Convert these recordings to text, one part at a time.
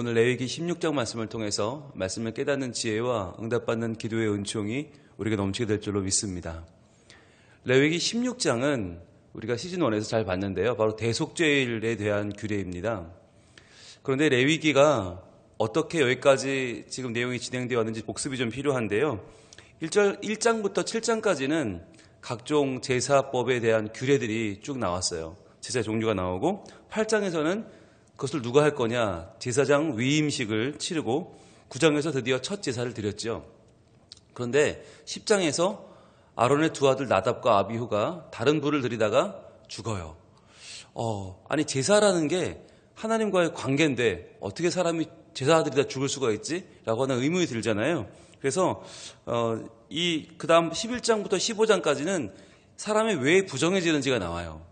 오늘 레위기 16장 말씀을 통해서 말씀을 깨닫는 지혜와 응답받는 기도의 은총이 우리에게 넘치게 될 줄로 믿습니다. 레위기 16장은 우리가 시즌 1에서 잘 봤는데요. 바로 대속죄일에 대한 규례입니다. 그런데 레위기가 어떻게 여기까지 지금 내용이 진행되어 왔는지 복습이 좀 필요한데요. 1절, 1장부터 7장까지는 각종 제사법에 대한 규례들이 쭉 나왔어요. 제사 종류가 나오고 8장에서는 그것을 누가 할 거냐 제사장 위임식을 치르고 9장에서 드디어 첫 제사를 드렸죠. 그런데 10장에서 아론의 두 아들 나답과 아비후가 다른 불을 들이다가 죽어요. 어, 아니 제사라는 게 하나님과의 관계인데 어떻게 사람이 제사들이 다 죽을 수가 있지? 라고 하는 의문이 들잖아요. 그래서 어, 이 그다음 11장부터 15장까지는 사람이 왜 부정해지는지가 나와요.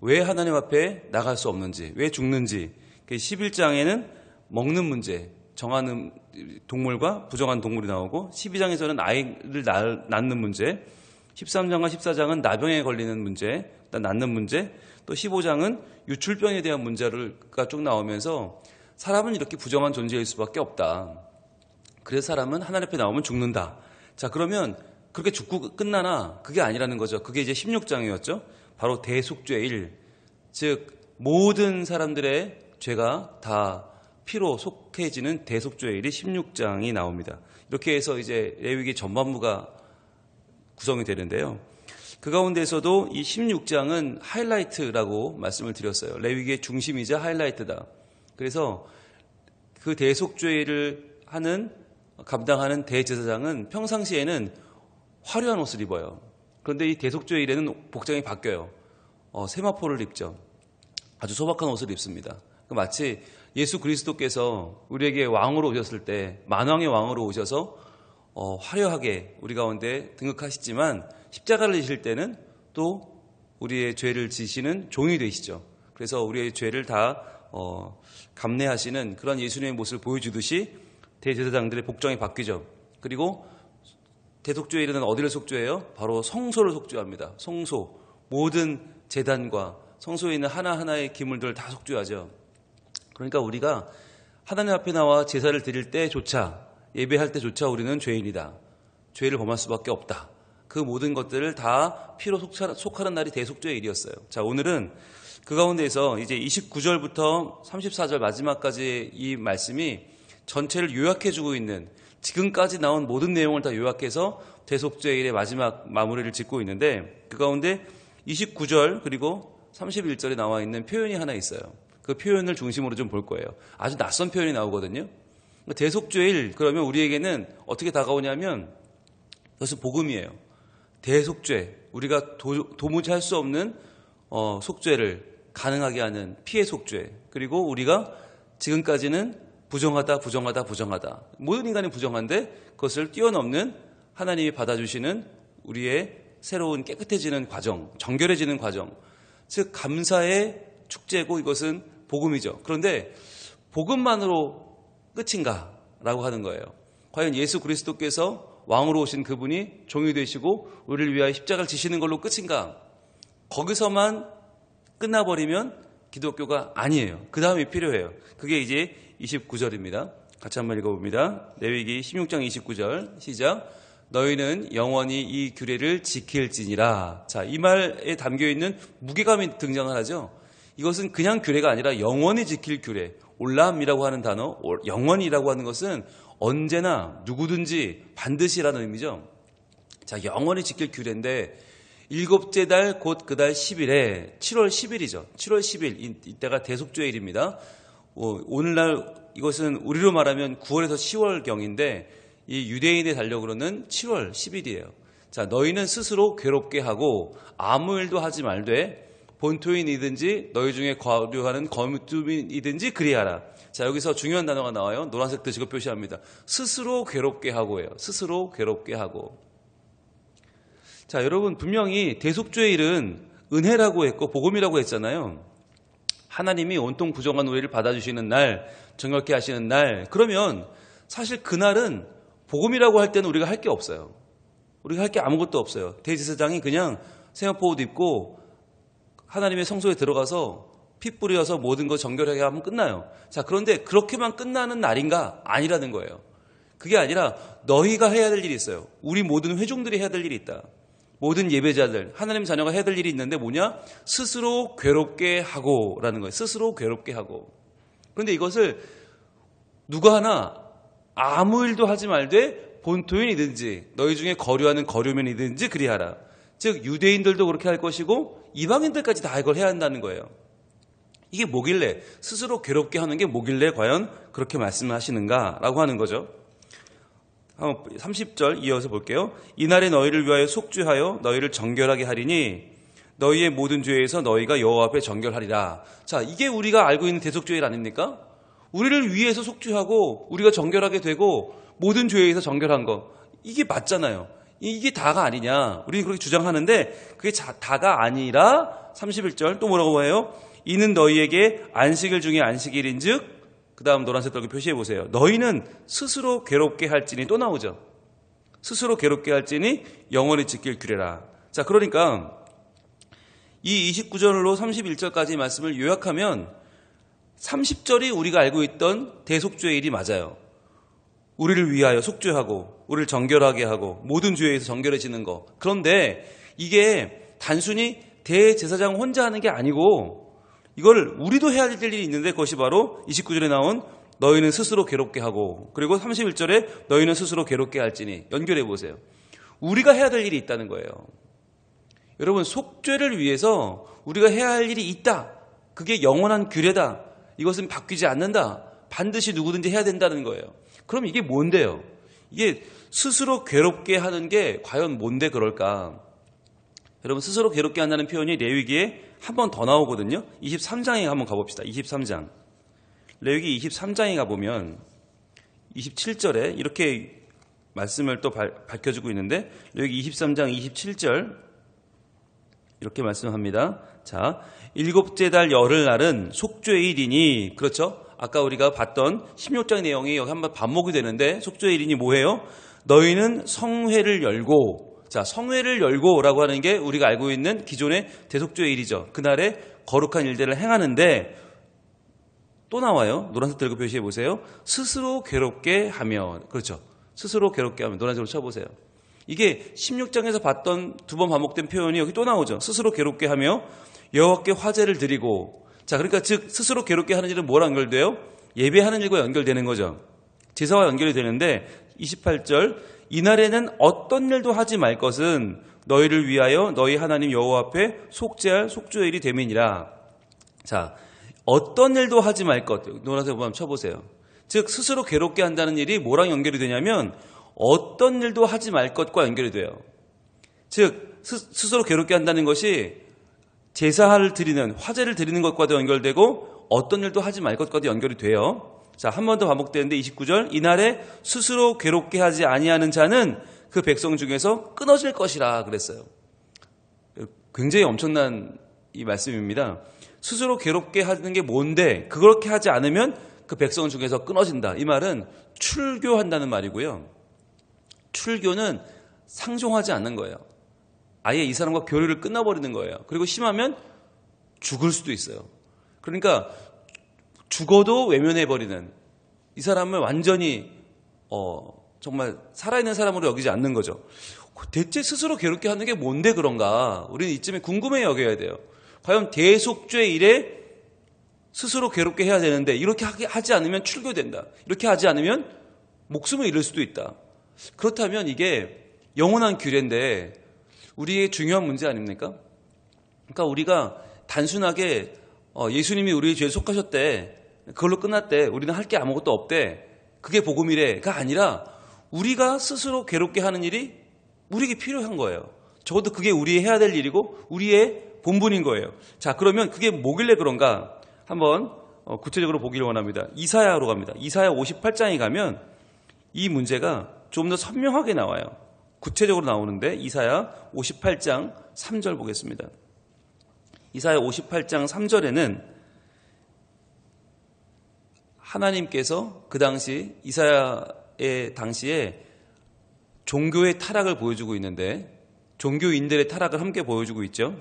왜 하나님 앞에 나갈 수 없는지, 왜 죽는지. 11장에는 먹는 문제, 정하는 동물과 부정한 동물이 나오고 12장에서는 아이를 낳는 문제, 13장과 14장은 나병에 걸리는 문제, 낳는 문제, 또 15장은 유출병에 대한 문제가 쭉 나오면서 사람은 이렇게 부정한 존재일 수밖에 없다. 그래서 사람은 하나님 앞에 나오면 죽는다. 자, 그러면 그렇게 죽고 끝나나 그게 아니라는 거죠. 그게 이제 16장이었죠. 바로 대속죄일. 즉, 모든 사람들의 죄가 다 피로 속해지는 대속죄일이 16장이 나옵니다. 이렇게 해서 이제 레위기 전반부가 구성이 되는데요. 그 가운데서도 이 16장은 하이라이트라고 말씀을 드렸어요. 레위기의 중심이자 하이라이트다. 그래서 그 대속죄를 하는 감당하는 대제사장은 평상시에는 화려한 옷을 입어요. 그런데 이 대속죄일에는 복장이 바뀌어요. 어, 세마포를 입죠. 아주 소박한 옷을 입습니다. 그 마치 예수 그리스도께서 우리에게 왕으로 오셨을 때 만왕의 왕으로 오셔서 어, 화려하게 우리 가운데 등극하시지만 십자가를 지실 때는 또 우리의 죄를 지시는 종이 되시죠. 그래서 우리의 죄를 다 어, 감내하시는 그런 예수님의 모습을 보여주듯이 대제사장들의 복장이 바뀌죠. 그리고 대속죄일은 어디를 속죄해요? 바로 성소를 속죄합니다. 성소 모든 재단과 성소에 있는 하나하나의 기물들을 다 속죄하죠. 그러니까 우리가 하나님 앞에 나와 제사를 드릴 때조차 예배할 때조차 우리는 죄인이다. 죄를 범할 수밖에 없다. 그 모든 것들을 다 피로 속하는 날이 대속죄일이었어요. 자, 오늘은 그 가운데에서 이제 29절부터 34절 마지막까지 이 말씀이 전체를 요약해주고 있는 지금까지 나온 모든 내용을 다 요약해서 대속죄일의 마지막 마무리를 짓고 있는데 그 가운데 29절 그리고 31절에 나와 있는 표현이 하나 있어요. 그 표현을 중심으로 좀 볼 거예요. 아주 낯선 표현이 나오거든요. 대속죄일 그러면 우리에게는 어떻게 다가오냐면 그것은 복음이에요. 대속죄 우리가 도, 무치 할수 없는 어, 속죄를 가능하게 하는 피해 속죄 그리고 우리가 지금까지는 부정하다 부정하다 부정하다 모든 인간이 부정한데 그것을 뛰어넘는 하나님이 받아주시는 우리의 새로운 깨끗해지는 과정 정결해지는 과정 즉 감사의 축제고 이것은 복음이죠 그런데 복음만으로 끝인가? 라고 하는 거예요. 과연 예수 그리스도께서 왕으로 오신 그분이 종이 되시고 우리를 위하여 십자가를 지시는 걸로 끝인가? 거기서만 끝나버리면 기독교가 아니에요. 그 다음이 필요해요. 그게 이제 29절입니다. 같이 한번 읽어봅니다. 레위기 16장 29절 시작. 너희는 영원히 이 규례를 지킬지니라. 자, 이 말에 담겨 있는 무게감이 등장을 하죠. 이것은 그냥 규례가 아니라 영원히 지킬 규례. 올람이라고 하는 단어, 영원이라고 하는 것은 언제나 누구든지 반드시라는 의미죠. 자, 영원히 지킬 규례인데 일곱째 달 곧 그 달 10일에 7월 10일이죠. 7월 10일 이때가 대속죄일입니다. 어, 오늘날 이것은 우리로 말하면 9월에서 10월 경인데 이 유대인의 달력으로는 7월 10일이에요. 자, 너희는 스스로 괴롭게 하고 아무 일도 하지 말되 본토인이든지 너희 중에 거류하는 거주민이든지 그리하라. 자, 여기서 중요한 단어가 나와요. 노란색 드시고 표시합니다. 스스로 괴롭게 하고예요. 스스로 괴롭게 하고. 자, 여러분 분명히 대속죄일은 은혜라고 했고 복음이라고 했잖아요. 하나님이 온통 부정한 우리를 받아주시는 날, 정결케 하시는 날. 그러면 사실 그날은 복음이라고 할 때는 우리가 할 게 없어요. 우리가 할 게 아무것도 없어요. 대제사장이 그냥 세마포 옷 입고 하나님의 성소에 들어가서 피 뿌려서 모든 거 정결하게 하면 끝나요. 자, 그런데 그렇게만 끝나는 날인가? 아니라는 거예요. 그게 아니라 너희가 해야 될 일이 있어요. 우리 모든 회중들이 해야 될 일이 있다. 모든 예배자들, 하나님 자녀가 해야 될 일이 있는데 뭐냐? 스스로 괴롭게 하고라는 거예요. 스스로 괴롭게 하고. 그런데 이것을 누가 하나 아무 일도 하지 말되 본토인이든지 너희 중에 거류하는 거류면이든지 그리하라. 즉 유대인들도 그렇게 할 것이고 이방인들까지 다 이걸 해야 한다는 거예요. 이게 뭐길래 스스로 괴롭게 하는 게 뭐길래 과연 그렇게 말씀하시는가라고 하는 거죠. 30절 이어서 볼게요. 이날에 너희를 위하여 속죄하여 너희를 정결하게 하리니 너희의 모든 죄에서 너희가 여호와 앞에 정결하리라. 자, 이게 우리가 알고 있는 대속죄일 아닙니까? 우리를 위해서 속죄하고 우리가 정결하게 되고 모든 죄에서 정결한 거. 이게 맞잖아요. 이게 다가 아니냐. 우리는 그렇게 주장하는데 그게 다가 아니라 31절 또 뭐라고 해요? 이는 너희에게 안식일 중에 안식일인즉 그 다음 노란색 떨기 표시해 보세요. 너희는 스스로 괴롭게 할지니 또 나오죠. 스스로 괴롭게 할지니 영원히 지킬 규례라. 자, 그러니까 이 29절로 31절까지 말씀을 요약하면 30절이 우리가 알고 있던 대속죄의 일이 맞아요. 우리를 위하여 속죄하고 우리를 정결하게 하고 모든 죄에서 정결해지는 거. 그런데 이게 단순히 대제사장 혼자 하는 게 아니고 이걸 우리도 해야 될 일이 있는데 그것이 바로 29절에 나온 너희는 스스로 괴롭게 하고 그리고 31절에 너희는 스스로 괴롭게 할지니 연결해 보세요. 우리가 해야 될 일이 있다는 거예요. 여러분 속죄를 위해서 우리가 해야 할 일이 있다. 그게 영원한 규례다. 이것은 바뀌지 않는다. 반드시 누구든지 해야 된다는 거예요. 그럼 이게 뭔데요? 이게 스스로 괴롭게 하는 게 과연 뭔데 그럴까? 여러분 스스로 괴롭게 한다는 표현이 레위기에 한 번 더 나오거든요. 23장에 한번 가봅시다. 23장. 레위기 23장에 가보면 27절에 이렇게 말씀을 또 밝혀주고 있는데 레위기 23장 27절 이렇게 말씀합니다. 자, 일곱째 달 열흘 날은 속죄일이니 그렇죠? 아까 우리가 봤던 16장 내용이 여기 한번 반복이 되는데 속죄일이니 뭐예요? 너희는 성회를 열고 자, 성회를 열고라고 하는 게 우리가 알고 있는 기존의 대속죄의 일이죠. 그날에 거룩한 일들을 행하는데 또 나와요. 노란색 들고 표시해 보세요. 스스로 괴롭게 하며 그렇죠. 스스로 괴롭게 하면 노란색으로 쳐보세요. 이게 16장에서 봤던 두 번 반복된 표현이 여기 또 나오죠. 스스로 괴롭게 하며 여호와께 화제를 드리고 자 그러니까 즉 스스로 괴롭게 하는 일은 뭐랑 연결돼요? 예배하는 일과 연결되는 거죠. 제사와 연결이 되는데 28절 이날에는 어떤 일도 하지 말 것은 너희를 위하여 너희 하나님 여호와 앞에 속죄할 속죄일이 됨이니라. 자, 어떤 일도 하지 말 것. 노란색 한번 쳐보세요. 즉 스스로 괴롭게 한다는 일이 뭐랑 연결이 되냐면 어떤 일도 하지 말 것과 연결이 돼요. 즉 스 스로 괴롭게 한다는 것이 제사를 드리는 화제를 드리는 것과도 연결되고 어떤 일도 하지 말 것과도 연결이 돼요. 자, 한 번 더 반복되는데 29절 이날에 스스로 괴롭게 하지 아니하는 자는 그 백성 중에서 끊어질 것이라 그랬어요. 굉장히 엄청난 이 말씀입니다. 스스로 괴롭게 하는 게 뭔데 그렇게 하지 않으면 그 백성 중에서 끊어진다. 이 말은 출교한다는 말이고요. 출교는 상종하지 않는 거예요. 아예 이 사람과 교류를 끊어버리는 거예요. 그리고 심하면 죽을 수도 있어요. 그러니까 죽어도 외면해버리는 이 사람을 완전히 어, 정말 살아있는 사람으로 여기지 않는 거죠. 대체 스스로 괴롭게 하는 게 뭔데 그런가? 우리는 이쯤에 궁금해 여겨야 돼요. 과연 대속죄 일에 스스로 괴롭게 해야 되는데 이렇게 하지 않으면 출교된다. 이렇게 하지 않으면 목숨을 잃을 수도 있다. 그렇다면 이게 영원한 규례인데 우리의 중요한 문제 아닙니까? 그러니까 우리가 단순하게 어, 예수님이 우리의 죄에 속하셨대. 그걸로 끝났대. 우리는 할 게 아무것도 없대. 그게 복음이래가 아니라 우리가 스스로 괴롭게 하는 일이 우리에게 필요한 거예요. 적어도 그게 우리 해야 될 일이고 우리의 본분인 거예요. 자, 그러면 그게 뭐길래 그런가? 한번 어, 구체적으로 보기를 원합니다. 이사야로 갑니다. 이사야 58장에 가면 이 문제가 좀 더 선명하게 나와요. 구체적으로 나오는데 이사야 58장 3절 보겠습니다. 이사야 58장 3절에는 하나님께서 그 당시 이사야의 당시에 종교의 타락을 보여주고 있는데 종교인들의 타락을 함께 보여주고 있죠.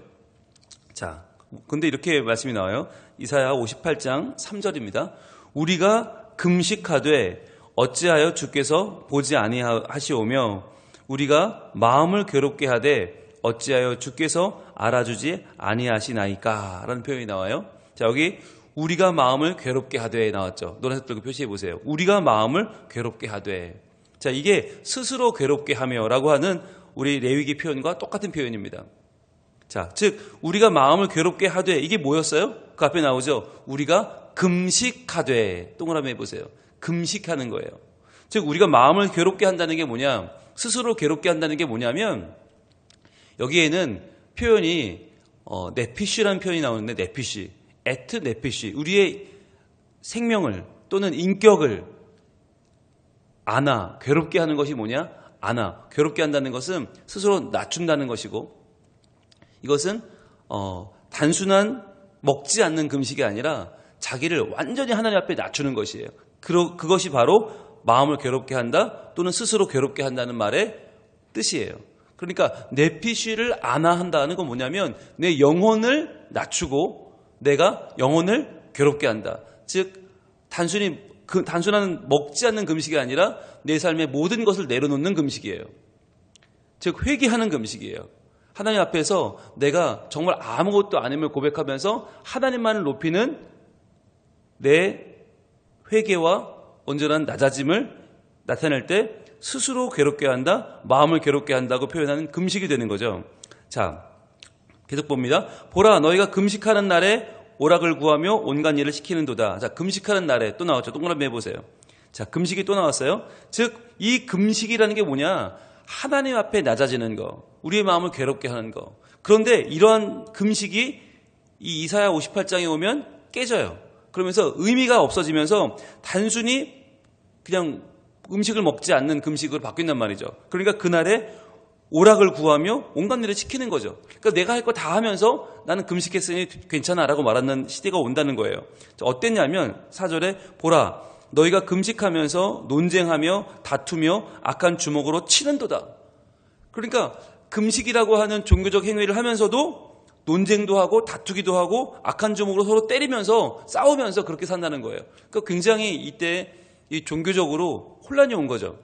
자, 근데 이렇게 말씀이 나와요. 이사야 58장 3절입니다. 우리가 금식하되 어찌하여 주께서 보지 아니하시오며 우리가 마음을 괴롭게 하되 어찌하여 주께서 알아주지 아니하시나이까 라는 표현이 나와요. 자, 여기 우리가 마음을 괴롭게 하되 나왔죠. 노란색 들고 표시해 보세요. 우리가 마음을 괴롭게 하되. 자, 이게 스스로 괴롭게 하며라고 하는 우리 레위기 표현과 똑같은 표현입니다. 자, 즉 우리가 마음을 괴롭게 하되 이게 뭐였어요? 그 앞에 나오죠. 우리가 금식하되 동그라미 해보세요. 금식하는 거예요. 즉 우리가 마음을 괴롭게 한다는 게 뭐냐? 스스로 괴롭게 한다는 게 뭐냐면 여기에는 표현이 어, 네피쉬라는 표현이 나오는데 네피쉬, 에트 네피쉬 우리의 생명을 또는 인격을 안아 괴롭게 하는 것이 뭐냐? 안아 괴롭게 한다는 것은 스스로 낮춘다는 것이고 이것은 어, 단순한 먹지 않는 금식이 아니라 자기를 완전히 하나님 앞에 낮추는 것이에요. 그, 그것이 바로 마음을 괴롭게 한다 또는 스스로 괴롭게 한다는 말의 뜻이에요. 그러니까 내 피쉬를 안아 한다는 건 뭐냐면 내 영혼을 낮추고 내가 영혼을 괴롭게 한다. 즉 단순히 그 단순한 먹지 않는 금식이 아니라 내 삶의 모든 것을 내려놓는 금식이에요. 즉 회개하는 금식이에요. 하나님 앞에서 내가 정말 아무것도 아님을 고백하면서 하나님만을 높이는 내 회개와 온전한 낮아짐을 나타낼 때 스스로 괴롭게 한다, 마음을 괴롭게 한다고 표현하는 금식이 되는 거죠. 자, 계속 봅니다. 보라, 너희가 금식하는 날에 오락을 구하며 온갖 일을 시키는도다. 자, 금식하는 날에 또 나왔죠. 동그라미 해보세요. 자, 금식이 또 나왔어요. 즉, 이 금식이라는 게 뭐냐? 하나님 앞에 낮아지는 거, 우리의 마음을 괴롭게 하는 거. 그런데 이러한 금식이 이 이사야 58장에 오면 깨져요. 그러면서 의미가 없어지면서 단순히 그냥 음식을 먹지 않는 금식으로 바뀐단 말이죠. 그러니까 그날에 오락을 구하며 온갖 일을 시키는 거죠. 그러니까 내가 할 거 다 하면서 나는 금식했으니 괜찮아라고 말하는 시대가 온다는 거예요. 어땠냐면 사절에 보라 너희가 금식하면서 논쟁하며 다투며 악한 주먹으로 치는도다. 그러니까 금식이라고 하는 종교적 행위를 하면서도 논쟁도 하고 다투기도 하고 악한 주먹으로 서로 때리면서 싸우면서 그렇게 산다는 거예요. 그러니까 굉장히 이때 이 종교적으로 혼란이 온 거죠.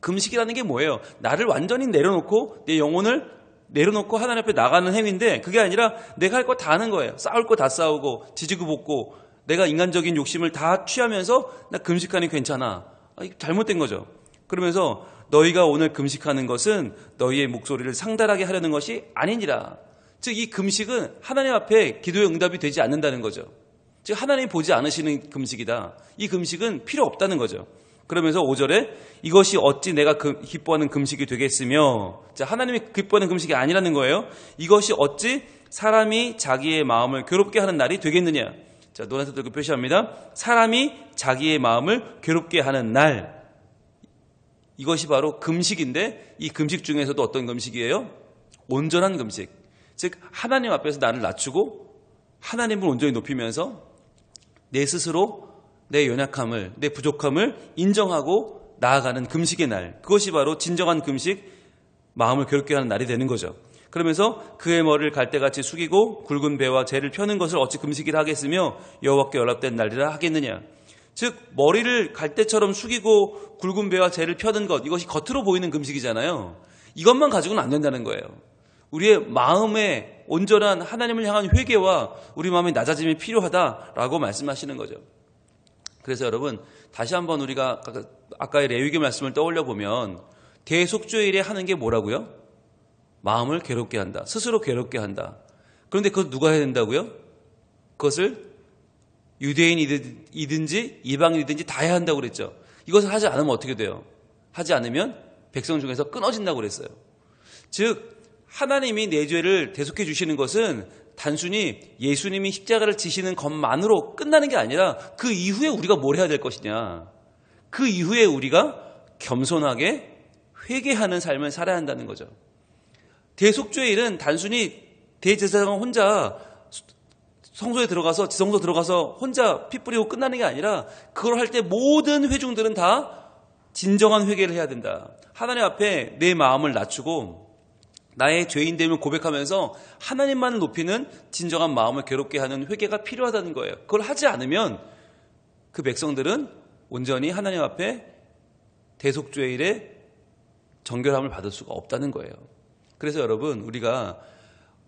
금식이라는 게 뭐예요? 나를 완전히 내려놓고 내 영혼을 내려놓고 하나님 앞에 나가는 행위인데 그게 아니라 내가 할 거 다 하는 거예요. 싸울 거 다 싸우고 지지고 볶고 내가 인간적인 욕심을 다 취하면서 나 금식하니 괜찮아. 아, 잘못된 거죠. 그러면서 너희가 오늘 금식하는 것은 너희의 목소리를 상달하게 하려는 것이 아니니라. 즉 이 금식은 하나님 앞에 기도의 응답이 되지 않는다는 거죠. 즉 하나님이 보지 않으시는 금식이다. 이 금식은 필요 없다는 거죠. 그러면서 5절에 이것이 어찌 내가 그 기뻐하는 금식이 되겠으며 자 하나님이 기뻐하는 금식이 아니라는 거예요. 이것이 어찌 사람이 자기의 마음을 괴롭게 하는 날이 되겠느냐. 자 노란색 들고 표시합니다. 사람이 자기의 마음을 괴롭게 하는 날 이것이 바로 금식인데 이 금식 중에서도 어떤 금식이에요? 온전한 금식. 즉 하나님 앞에서 나를 낮추고 하나님을 온전히 높이면서 내 스스로 내 연약함을, 내 부족함을 인정하고 나아가는 금식의 날. 그것이 바로 진정한 금식, 마음을 괴롭게 하는 날이 되는 거죠. 그러면서 그의 머리를 갈대같이 숙이고 굵은 배와 재를 펴는 것을 어찌 금식이라 하겠으며 여호와께 연락된 날이라 하겠느냐. 즉 머리를 갈대처럼 숙이고 굵은 배와 재를 펴는 것 이것이 겉으로 보이는 금식이잖아요. 이것만 가지고는 안 된다는 거예요. 우리의 마음에 온전한 하나님을 향한 회개와 우리 마음의 낮아짐이 필요하다라고 말씀하시는 거죠. 그래서 여러분 다시 한번 우리가 아까의 레위기 말씀을 떠올려 보면 대속주일에 하는 게 뭐라고요? 마음을 괴롭게 한다. 스스로 괴롭게 한다. 그런데 그것 누가 해야 된다고요? 그것을 유대인이든지 이방인이든지 다 해야 한다고 그랬죠. 이것을 하지 않으면 어떻게 돼요? 하지 않으면 백성 중에서 끊어진다고 그랬어요. 즉 하나님이 내 죄를 대속해 주시는 것은 단순히 예수님이 십자가를 지시는 것만으로 끝나는 게 아니라 그 이후에 우리가 뭘 해야 될 것이냐. 그 이후에 우리가 겸손하게 회개하는 삶을 살아야 한다는 거죠. 대속죄의 일은 단순히 대제사장 혼자 성소에 들어가서 지성소 들어가서 혼자 피 뿌리고 끝나는 게 아니라 그걸 할 때 모든 회중들은 다 진정한 회개를 해야 된다. 하나님 앞에 내 마음을 낮추고 나의 죄인됨을 고백하면서 하나님만을 높이는 진정한 마음을 괴롭게 하는 회개가 필요하다는 거예요. 그걸 하지 않으면 그 백성들은 온전히 하나님 앞에 대속죄일에 정결함을 받을 수가 없다는 거예요. 그래서 여러분 우리가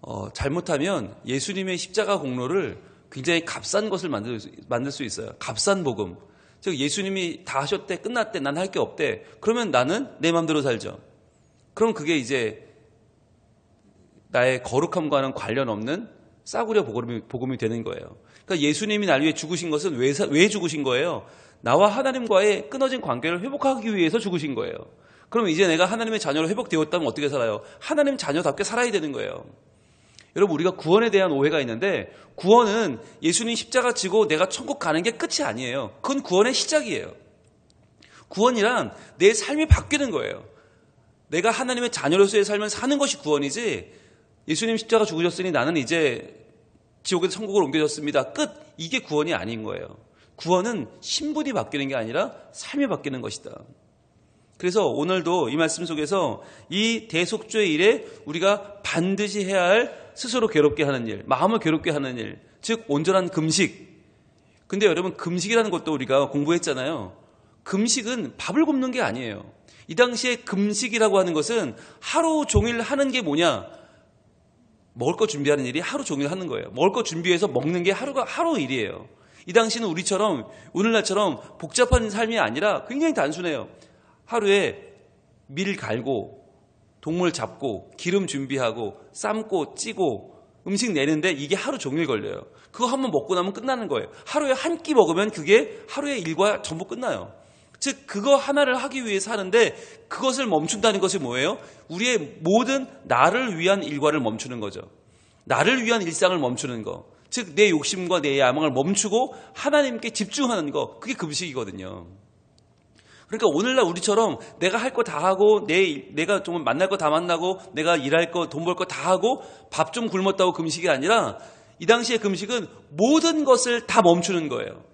어, 잘못하면 예수님의 십자가 공로를 굉장히 값싼 것을 만들 수, 만들 수 있어요. 값싼 복음. 즉 예수님이 다 하셨대 끝났대 난 할 게 없대. 그러면 나는 내 마음대로 살죠. 그럼 그게 이제 나의 거룩함과는 관련 없는 싸구려 복음이, 복음이 되는 거예요. 그러니까 예수님이 날 위해 죽으신 것은 왜, 사- 왜 죽으신 거예요? 나와 하나님과의 끊어진 관계를 회복하기 위해서 죽으신 거예요. 그럼 이제 내가 하나님의 자녀로 회복되었다면 어떻게 살아요? 하나님 자녀답게 살아야 되는 거예요. 여러분 우리가 구원에 대한 오해가 있는데 구원은 예수님 십자가 지고 내가 천국 가는 게 끝이 아니에요. 그건 구원의 시작이에요. 구원이란 내 삶이 바뀌는 거예요. 내가 하나님의 자녀로서의 삶을 사는 것이 구원이지 예수님 십자가 죽으셨으니 나는 이제 지옥에서 천국으로 옮겨졌습니다. 끝. 이게 구원이 아닌 거예요. 구원은 신분이 바뀌는 게 아니라 삶이 바뀌는 것이다. 그래서 오늘도 이 말씀 속에서 이 대속죄의 일에 우리가 반드시 해야 할 스스로 괴롭게 하는 일, 마음을 괴롭게 하는 일, 즉 온전한 금식. 근데 여러분 금식이라는 것도 우리가 공부했잖아요. 금식은 밥을 굶는 게 아니에요. 이 당시에 금식이라고 하는 것은 하루 종일 하는 게 뭐냐? 먹을 거 준비하는 일이 하루 종일 하는 거예요. 먹을 거 준비해서 먹는 게 하루가 하루 일이에요. 이 당시는 우리처럼 오늘날처럼 복잡한 삶이 아니라 굉장히 단순해요. 하루에 밀 갈고 동물 잡고 기름 준비하고 삶고 찌고 음식 내는데 이게 하루 종일 걸려요. 그거 한번 먹고 나면 끝나는 거예요. 하루에 한 끼 먹으면 그게 하루의 일과 전부 끝나요. 즉 그거 하나를 하기 위해 사는데 그것을 멈춘다는 것이 뭐예요? 우리의 모든 나를 위한 일과를 멈추는 거죠. 나를 위한 일상을 멈추는 거. 즉 내 욕심과 내 야망을 멈추고 하나님께 집중하는 거. 그게 금식이거든요. 그러니까 오늘날 우리처럼 내가 할 거 다 하고 내 내가 좀 만날 거 다 만나고 내가 일할 거 돈 벌 거 다 하고 밥 좀 굶었다고 금식이 아니라 이 당시의 금식은 모든 것을 다 멈추는 거예요.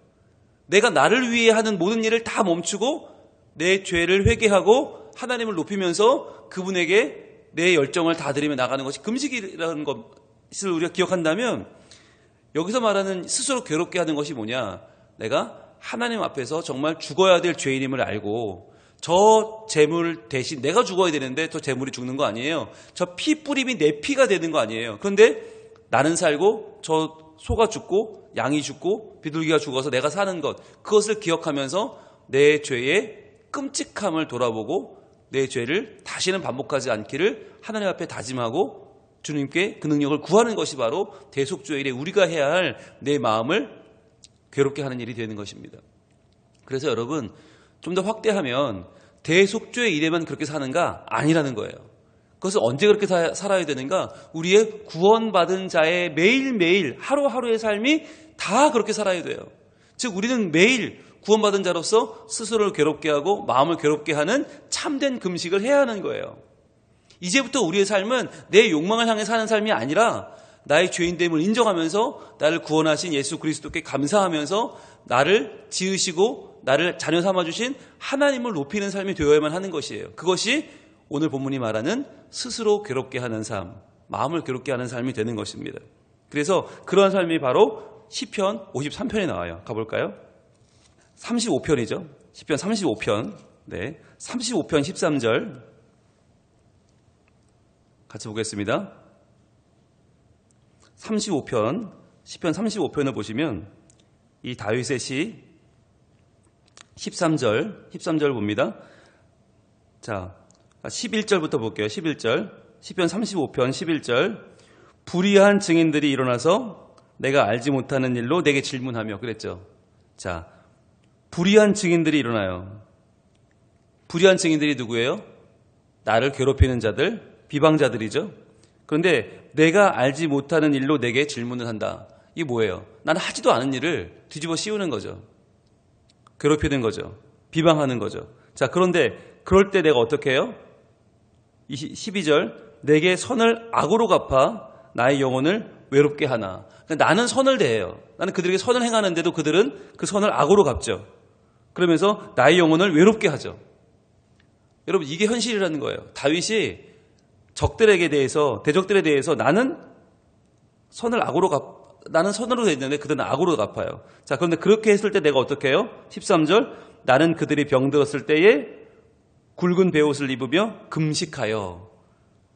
내가 나를 위해 하는 모든 일을 다 멈추고 내 죄를 회개하고 하나님을 높이면서 그분에게 내 열정을 다 드리며 나가는 것이 금식이라는 것을 우리가 기억한다면 여기서 말하는 스스로 괴롭게 하는 것이 뭐냐? 내가 하나님 앞에서 정말 죽어야 될 죄인임을 알고 저 재물 대신 내가 죽어야 되는데 저 재물이 죽는 거 아니에요. 저 피 뿌림이 내 피가 되는 거 아니에요. 그런데 나는 살고 저 소가 죽고 양이 죽고 비둘기가 죽어서 내가 사는 것 그것을 기억하면서 내 죄의 끔찍함을 돌아보고 내 죄를 다시는 반복하지 않기를 하나님 앞에 다짐하고 주님께 그 능력을 구하는 것이 바로 대속죄일에 우리가 해야 할 내 마음을 괴롭게 하는 일이 되는 것입니다. 그래서 여러분 좀 더 확대하면 대속죄의 일에만 그렇게 사는가 아니라는 거예요. 그것을 언제 그렇게 사- 살아야 되는가? 우리의 구원받은 자의 매일매일 하루하루의 삶이 다 그렇게 살아야 돼요. 즉 우리는 매일 구원받은 자로서 스스로를 괴롭게 하고 마음을 괴롭게 하는 참된 금식을 해야 하는 거예요. 이제부터 우리의 삶은 내 욕망을 향해 사는 삶이 아니라 나의 죄인됨을 인정하면서 나를 구원하신 예수 그리스도께 감사하면서 나를 지으시고 나를 자녀 삼아 주신 하나님을 높이는 삶이 되어야만 하는 것이에요. 그것이 오늘 본문이 말하는 스스로 괴롭게 하는 삶, 마음을 괴롭게 하는 삶이 되는 것입니다. 그래서 그러한 삶이 바로 시편 53편에 나와요. 가볼까요? 35편이죠. 시편 35편. 네. 35편 13절. 같이 보겠습니다. 35편, 시편 35편을 보시면 이 다윗의 시 13절, 13절 봅니다. 자, 11절부터 볼게요. 11절. 시편 35편 11절. 불의한 증인들이 일어나서 내가 알지 못하는 일로 내게 질문하며 그랬죠. 자, 불의한 증인들이 일어나요. 불의한 증인들이 누구예요? 나를 괴롭히는 자들, 비방자들이죠. 그런데 내가 알지 못하는 일로 내게 질문을 한다. 이게 뭐예요? 나는 하지도 않은 일을 뒤집어 씌우는 거죠. 괴롭히는 거죠. 비방하는 거죠. 자, 그런데 그럴 때 내가 어떻게 해요? 12절, 내게 선을 악으로 갚아 나의 영혼을 외롭게 하나. 그러니까 나는 선을 대해요. 나는 그들에게 선을 행하는데도 그들은 그 선을 악으로 갚죠. 그러면서 나의 영혼을 외롭게 하죠. 여러분, 이게 현실이라는 거예요. 다윗이 적들에게 대해서 대적들에 대해서 나는 선을 악으로 갚 나는 선으로 됐는데 그들은 악으로 갚아요. 자, 그런데 그렇게 했을 때 내가 어떻게 해요? 13절 나는 그들이 병들었을 때에 굵은 베옷을 입으며 금식하여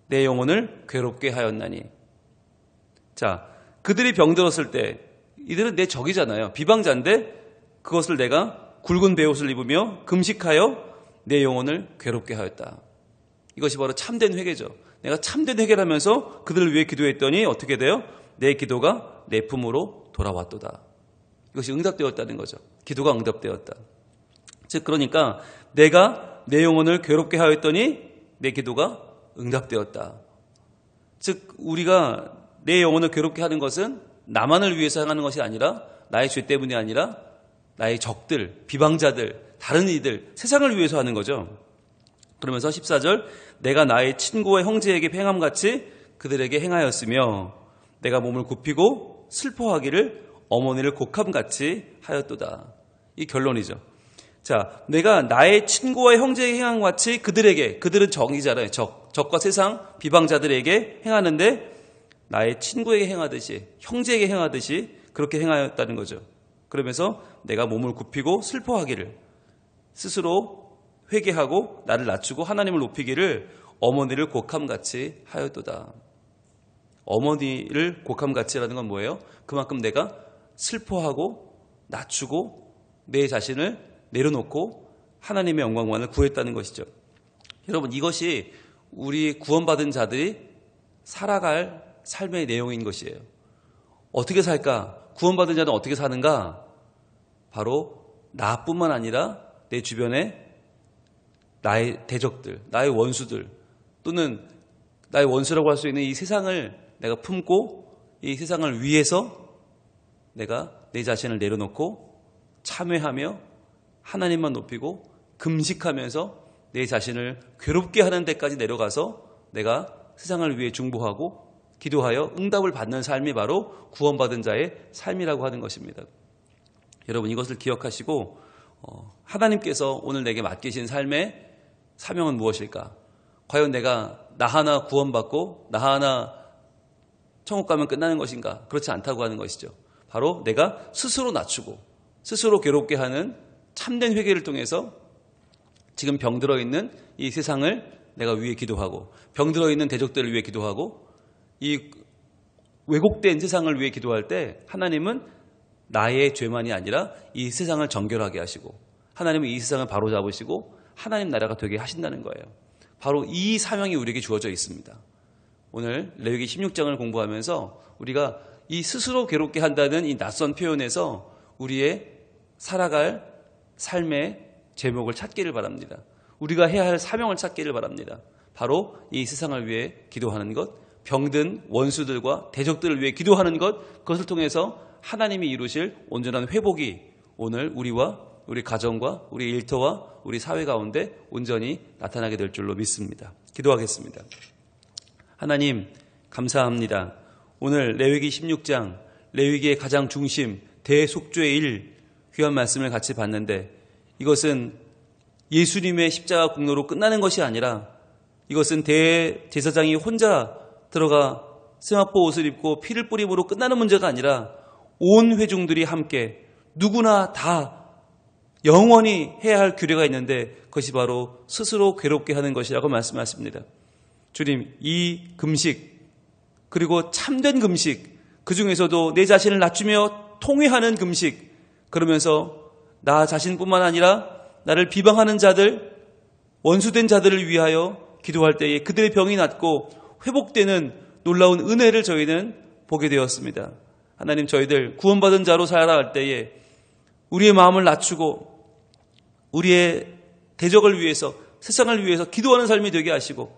내 영혼을 괴롭게 하였나니. 자, 그들이 병들었을 때 이들은 내 적이잖아요. 비방자인데 그것을 내가 굵은 베옷을 입으며 금식하여 내 영혼을 괴롭게 하였다. 이것이 바로 참된 회개죠. 내가 참된 회개를 하면서 그들을 위해 기도했더니 어떻게 돼요? 내 기도가 내 품으로 돌아왔도다. 이것이 응답되었다는 거죠. 기도가 응답되었다. 즉 그러니까 내가 내 영혼을 괴롭게 하였더니 내 기도가 응답되었다. 즉 우리가 내 영혼을 괴롭게 하는 것은 나만을 위해서 행하는 것이 아니라 나의 죄 때문이 아니라 나의 적들, 비방자들, 다른 이들, 세상을 위해서 하는 거죠. 그러면서 14절 내가 나의 친구와 형제에게 행함같이 그들에게 행하였으며 내가 몸을 굽히고 슬퍼하기를 어머니를 곡함같이 하였도다. 이 결론이죠. 자, 내가 나의 친구와 형제에게 행한 것 같이 그들에게, 그들은 정이잖아요. 적, 적과 세상, 비방자들에게 행하는데 나의 친구에게 행하듯이, 형제에게 행하듯이 그렇게 행하였다는 거죠. 그러면서 내가 몸을 굽히고 슬퍼하기를 스스로 회개하고 나를 낮추고 하나님을 높이기를 어머니를 곡함같이 하였도다. 어머니를 곡함같이라는 건 뭐예요? 그만큼 내가 슬퍼하고 낮추고 내 자신을 내려놓고 하나님의 영광만을 구했다는 것이죠. 여러분 이것이 우리 구원받은 자들이 살아갈 삶의 내용인 것이에요. 어떻게 살까? 구원받은 자는 어떻게 사는가? 바로 나뿐만 아니라 내 주변에 나의 대적들, 나의 원수들 또는 나의 원수라고 할 수 있는 이 세상을 내가 품고 이 세상을 위해서 내가 내 자신을 내려놓고 참회하며 하나님만 높이고 금식하면서 내 자신을 괴롭게 하는 데까지 내려가서 내가 세상을 위해 중보하고 기도하여 응답을 받는 삶이 바로 구원받은 자의 삶이라고 하는 것입니다. 여러분 이것을 기억하시고 어, 하나님께서 오늘 내게 맡기신 삶의 사명은 무엇일까? 과연 내가 나 하나 구원받고 나 하나 천국 가면 끝나는 것인가? 그렇지 않다고 하는 것이죠. 바로 내가 스스로 낮추고 스스로 괴롭게 하는 참된 회개를 통해서 지금 병들어 있는 이 세상을 내가 위해 기도하고 병들어 있는 대적들을 위해 기도하고 이 왜곡된 세상을 위해 기도할 때 하나님은 나의 죄만이 아니라 이 세상을 정결하게 하시고 하나님은 이 세상을 바로잡으시고 하나님 나라가 되게 하신다는 거예요. 바로 이 사명이 우리에게 주어져 있습니다. 오늘 레위기 16장을 공부하면서 우리가 이 스스로 괴롭게 한다는 이 낯선 표현에서 우리의 살아갈 삶의 제목을 찾기를 바랍니다. 우리가 해야 할 사명을 찾기를 바랍니다. 바로 이 세상을 위해 기도하는 것, 병든 원수들과 대적들을 위해 기도하는 것, 그것을 통해서 하나님이 이루실 온전한 회복이 오늘 우리와 우리 가정과 우리 일터와 우리 사회 가운데 온전히 나타나게 될 줄로 믿습니다. 기도하겠습니다. 하나님, 감사합니다. 오늘 레위기 16장, 레위기의 가장 중심, 대속죄의 일, 귀한 말씀을 같이 봤는데 이것은 예수님의 십자가 공로로 끝나는 것이 아니라 이것은 대제사장이 혼자 들어가 세마포 옷을 입고 피를 뿌림으로 끝나는 문제가 아니라 온 회중들이 함께 누구나 다 영원히 해야 할 규례가 있는데 그것이 바로 스스로 괴롭게 하는 것이라고 말씀하십니다. 주님, 이 금식 그리고 참된 금식 그 중에서도 내 자신을 낮추며 통회하는 금식 그러면서 나 자신뿐만 아니라 나를 비방하는 자들 원수된 자들을 위하여 기도할 때에 그들의 병이 낫고 회복되는 놀라운 은혜를 저희는 보게 되었습니다. 하나님 저희들 구원받은 자로 살아갈 때에 우리의 마음을 낮추고 우리의 대적을 위해서 세상을 위해서 기도하는 삶이 되게 하시고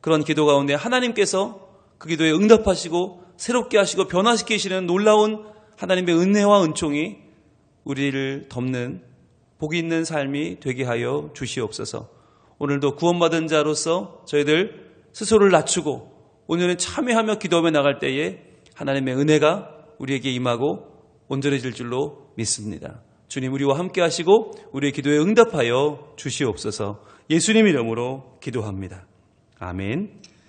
그런 기도 가운데 하나님께서 그 기도에 응답하시고 새롭게 하시고 변화시키시는 놀라운 하나님의 은혜와 은총이 우리를 덮는 복이 있는 삶이 되게 하여 주시옵소서. 오늘도 구원받은 자로서 저희들 스스로를 낮추고 오늘은 참여하며 기도하며 나갈 때에 하나님의 은혜가 우리에게 임하고 온전해질 줄로 믿습니다. 주님 우리와 함께 하시고 우리의 기도에 응답하여 주시옵소서 예수님 이름으로 기도합니다. 아멘.